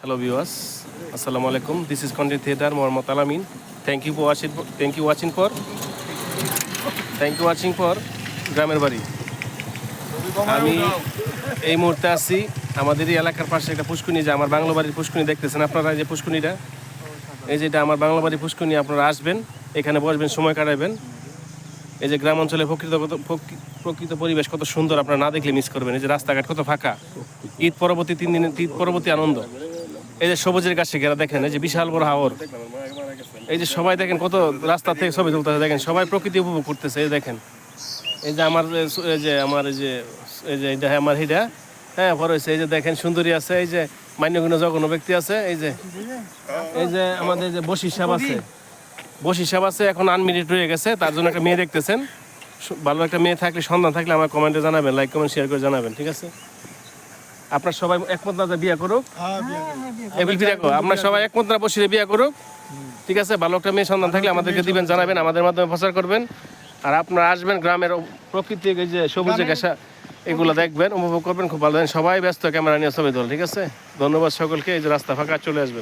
Hello viewers, Assalamu alaikum. This is content theater Mohammad Alamin. Thank you for watching. Thank you watching for. Thank you watching for গ্রামের বাড়ি আমি এই মুহূর্তে আছি আমাদের এই এলাকার পাশে একটা পুষ্কুনি যে আমার বাংলা বাড়ির পুষ্কুনি দেখতেছেন আপনারা যে পুষ্কুনিটা এই যেটা আমার বাংলা বাড়ির পুষ্কুনি আপনারা আসবেন এখানে বসবেন সময় কাটাবেন এই যে গ্রাম অঞ্চলে প্রকৃত কত- প্রকৃত পরিবেশ কত সুন্দর আপনারা না দেখলে মিস করবেন এই যে রাস্তাঘাট কত ফাঁকা ঈদ পরবর্তী তিন দিনের ঈদ পরবর্তী আনন্দ এই যে সবুজের গাছে ঘেরা দেখেন, এই যে বিশাল বড় হাওর। এই যে সবাই দেখেন কত রাস্তা থেকে ছবি তুলতেছে, দেখেন, সবাই প্রকৃতি উপভোগ করতেছে, এই দেখেন। এই যে আমার, এই যে আমার, এই যে এই যে এটা আমার হিডা হ্যাঁ পরে হচ্ছে এই যে দেখেন, সুন্দরী আছে, এই যে মান্যগুণ জঘন্য ব্যক্তি আছে, এই যে এই যে আমাদের যে বসি সাহেব আছে, বসি সাহেব আছে, এখন আনমিনিট রয়ে গেছে, তার জন্য একটা মেয়ে দেখতেছেন। ভালো একটা মেয়ে থাকলে সন্ধান থাকলে আমার কমেন্টে জানাবেন লাইক কমেন্ট শেয়ার করে জানাবেন, ঠিক আছে? আপনার সবাই একমত না বিয়া বিয়ে করুক। এবিল ফিরে করো আপনার সবাই একমত না বসিয়ে বিয়ে করুক। ঠিক আছে? ভালো একটা মেয়ে সন্ধান থাকলে আমাদেরকে দিবেন জানাবেন আমাদের মাধ্যমে প্রচার করবেন। আর আপনারা আসবেন গ্রামের প্রকৃতির এই যে সবুজে ঘেঁষা এগুলো দেখবেন উপভোগ করবেন খুব ভালো সবাই ব্যস্ত ক্যামেরা নিয়ে ছবি দল ঠিক আছে? ধন্যবাদ সকলকে এই যে রাস্তা ফাঁকা চলে আসবেন